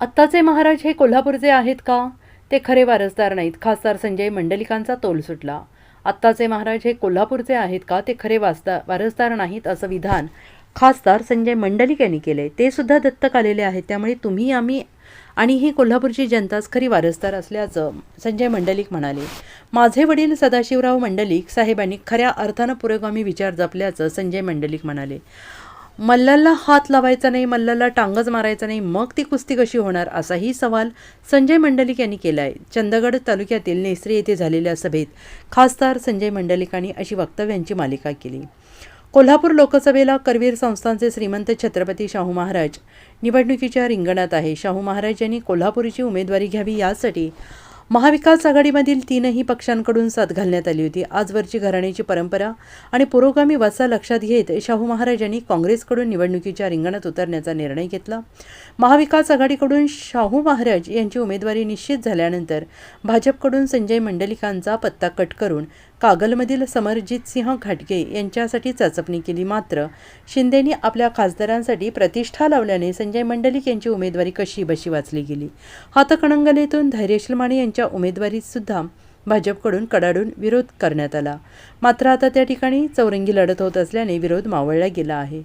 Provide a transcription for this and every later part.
आत्ताचे महाराज हे कोल्हापूरचे आहेत का? ते खरे वारसदार नाहीत. खासदार संजय मंडलिकांचा तोल सुटला. आत्ताचे महाराज हे कोल्हापूरचे आहेत का? ते खरे वासदा वारसदार नाहीत असं विधान खासदार संजय मंडलिक यांनी केले. ते सुद्धा दत्तक आलेले आहेत. त्यामुळे तुम्ही आम्ही आणि ही कोल्हापूरची जनताच खरी वारसदार असल्याचं संजय मंडलिक म्हणाले. माझे वडील सदाशिवराव मंडलिक साहेबांनी खऱ्या अर्थानं पुरोगामी विचार जपल्याचं संजय मंडलिक म्हणाले. मल्लाला हात लावायचा नाही मल्लाला टांगच मारायचा नाही मग ती कुस्ती कशी होणार? असाही सवाल संजय मंडलिक यांनी केला आहे चंदगड तालुक्यातील नेसरी येथे झालेल्या सभेत खासदार संजय मंडलिकांनी अशी वक्तव्यांची मालिका केली. कोल्हापूर लोकसभेला करवीर संस्थानचे श्रीमंत छत्रपती शाहू महाराज निवडणुकीच्या रिंगणात आहे. शाहू महाराज यांनी कोल्हापूरची उमेदवारी घ्यावी यासाठी महाविकास आघाडीमधील तीनही पक्षांकडून साथ घालण्यात आली होती. आजवरची घराण्याची परंपरा आणि पुरोगामी वाचा लक्षात घेत शाहू महाराजांनी काँग्रेसकडून निवडणुकीच्या रिंगणात उतरण्याचा निर्णय घेतला. महाविकास आघाडीकडून शाहू महाराज यांची उमेदवारी निश्चित झाल्यानंतर भाजपकडून संजय मंडलिकांचा पत्ता कट करून कागलमधील समरजित सिंह घाटगे यांच्यासाठी चाचपणी केली. मात्र शिंदेनी आपल्या खासदारांसाठी प्रतिष्ठा लावल्याने संजय मंडलिक यांची उमेदवारी कशी बशी वाचली गेली? हातकणंगलेतून धैर्यशील माने यांच्या उमेदवारीत सुद्धा भाजपकडून कडाडून विरोध करण्यात आला. मात्र आता त्या ठिकाणी चौरंगी लढत होत असल्याने विरोध मावळला गेला आहे.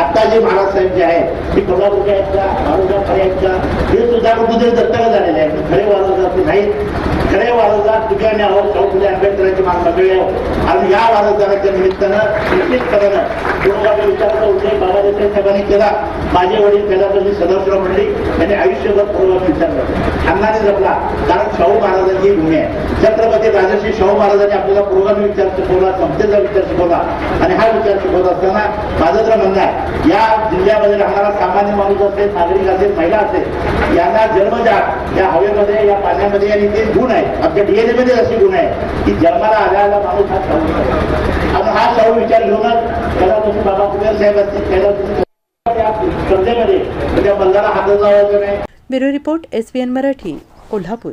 आता जे महाराज साहेब जे आहेत ते कोल्हापूरचे आहेत का औरंगाबाद आहेत का? हे सुद्धा कुठेतरी दत्तक झालेले आहेत. खरे वारसदार नाहीत. ठिकाणी आहोत शाहू फुले आंबेडकरांची मान मंडळी आहोत आणि या वारसदाराच्या निमित्तानं निश्चितपणानं पूर्वगामी विचाराचा उल्लेख बाबा देसाई साहेबांनी केला माझे वडील पहिल्यापासून सदाशिवराव मंडळी यांनी आयुष्यभर पूर्वक विचार केला अन्नाने जपला कारण शाहू महाराजांची भूमी आहे. छत्रपती राजर्षी शाहू महाराजांनी आपल्याला पूर्वगामी विचार शिकवला समतेचा विचार शिकवला आणि हा विचार शिकवत असताना माझं तर म्हणणं आहे या जिल्ह्यामध्ये राहणारा सामान्य माणूस असेल नागरिक असेल महिला असेल यांना जन्मजात या हवेमध्ये या पाण्यामध्ये आणि ते गुण आहे आमच्या डीएनए मध्ये अशी गुण आहे की जन्माला आल्याला माणूस हा शाहू आणि हा शाहू विचार घेऊनच त्याला तुम्ही बाबा कुबेर साहेब असतील त्याला तुम्ही म्हणजे त्या बंधारा हातात लावायचं नाही. Bureau report S Marathi Kolhapur.